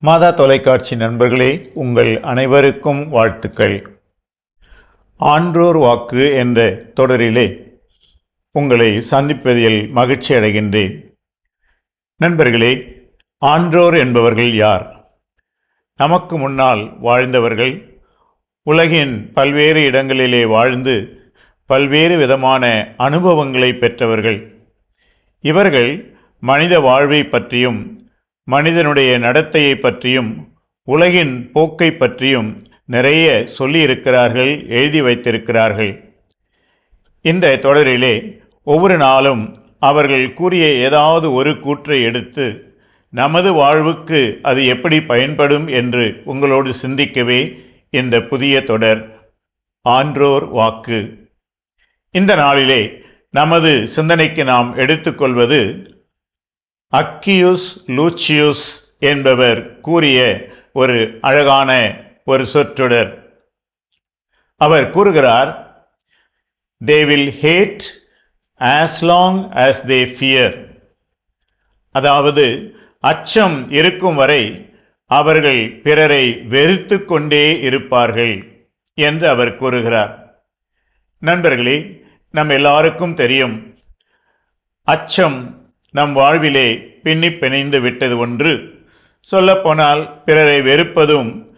மாதா தொலைக்காட்சி நண்பர்களே உங்கள் அனைவருக்கும் வாழ்த்துக்கள். ஆன்றோர் வாக்கு என்ற தொடரிலே உங்களை சந்திப்பதில் மகிழ்ச்சி அடைகின்றேன். நண்பர்களே ஆன்றோர் என்பவர்கள் யார்? நமக்கு முன்னால் வாழ்ந்தவர்கள் உலகின் பல்வேறு இடங்களிலே வாழ்ந்து பல்வேறு விதமான அனுபவங்களை பெற்றவர்கள். இவர்கள் மனித வாழ்வை பற்றியும் மனிதனுடைய நடத்தையை பற்றியும் உலகின் போக்கை பற்றியும் நிறைய சொல்லியிருக்கிறார்கள் எழுதி வைத்திருக்கிறார்கள். இந்த தொடரிலே ஒவ்வொரு நாளும் அவர்கள் கூறிய ஏதாவது ஒரு கூற்றை எடுத்து நமது வாழ்வுக்கு அது எப்படி பயன்படும் என்று உங்களோடு சிந்திக்கவே இந்த புதிய தொடர் ஆன்றோர் வாக்கு. இந்த நாளிலே நமது சிந்தனைக்கு நாம் எடுத்துக்கொள்வது அக்கியூஸ் லூச்சியூஸ் என்பவர் கூறிய ஒரு அழகான ஒரு சொற்றொடர். அவர் கூறுகிறார் they will hate as long as they fear அதாவது அச்சம் இருக்கும் வரை அவர்கள் பிறரை வெறுத்து கொண்டே இருப்பார்கள் என்று அவர் கூறுகிறார். நண்பர்களே நம் எல்லாருக்கும் தெரியும் அச்சம் நம் வாழ்விலே பின்னி பிணைந்து விட்டது ஒன்று. சொல்லப்போனால் பிறரை வெறுப்பதும்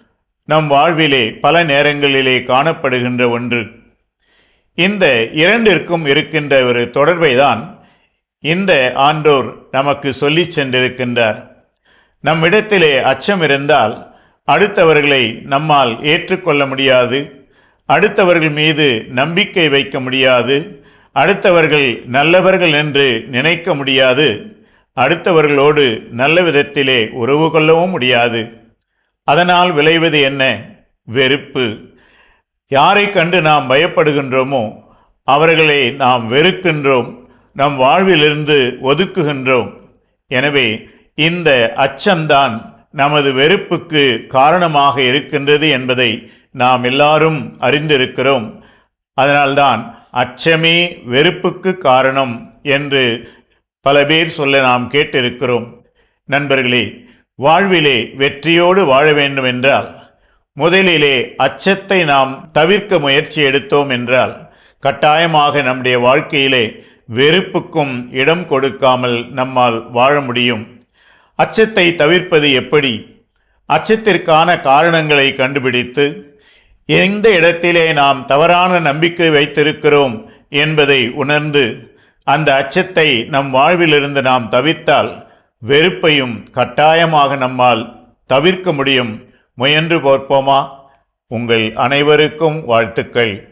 நம் வாழ்விலே பல நேரங்களிலே காணப்படுகின்ற ஒன்று. இந்த இரண்டிற்கும் இருக்கின்ற ஒரு தொடர்பை தான் இந்த ஆண்டோர் நமக்கு சொல்லி சென்றிருக்கின்றார். நம்மிடத்திலே அச்சம் இருந்தால் அடுத்தவர்களை நம்மால் ஏற்றுக்கொள்ள முடியாது. அடுத்தவர்கள் மீது நம்பிக்கை வைக்க முடியாது. அடுத்தவர்கள் நல்லவர்கள் என்று நினைக்க முடியாது. அடுத்தவர்களோடு நல்ல விதத்திலே உறவு கொள்ளவும் முடியாது. அதனால் விளைவது என்ன? வெறுப்பு. யாரை கண்டு நாம் பயப்படுகின்றோமோ அவர்களை நாம் வெறுக்கின்றோம் நம் வாழ்விலிருந்து ஒதுக்குகின்றோம். எனவே இந்த அச்சம்தான் நமது வெறுப்புக்கு காரணமாக இருக்கின்றது என்பதை நாம் எல்லாரும் அறிந்திருக்கிறோம். அதனால்தான் அச்சமே வெறுப்புக்கு காரணம் என்று பல பேர் சொல்ல நாம் கேட்டிருக்கிறோம். நண்பர்களே வாழ்விலே வெற்றியோடு வாழ வேண்டும் என்றால் முதலிலே அச்சத்தை நாம் தவிர்க்க முயற்சி எடுத்தோம் என்றால் கட்டாயமாக நம்முடைய வாழ்க்கையிலே வெறுப்புக்கும் இடம் கொடுக்காமல் நம்மால் வாழ முடியும். அச்சத்தை தவிர்ப்பது எப்படி? அச்சத்திற்கான காரணங்களை கண்டுபிடித்து எந்த இடத்திலே நாம் தவறான நம்பிக்கை வைத்திருக்கிறோம் என்பதை உணர்ந்து அந்த அச்சத்தை நம் வாழ்விலிருந்து நாம் தவிர்த்தால் வெறுப்பையும் கட்டாயமாக நம்மால் தவிர்க்க முடியும். முயன்று பார்ப்போமா? உங்கள் அனைவருக்கும் வாழ்த்துக்கள்.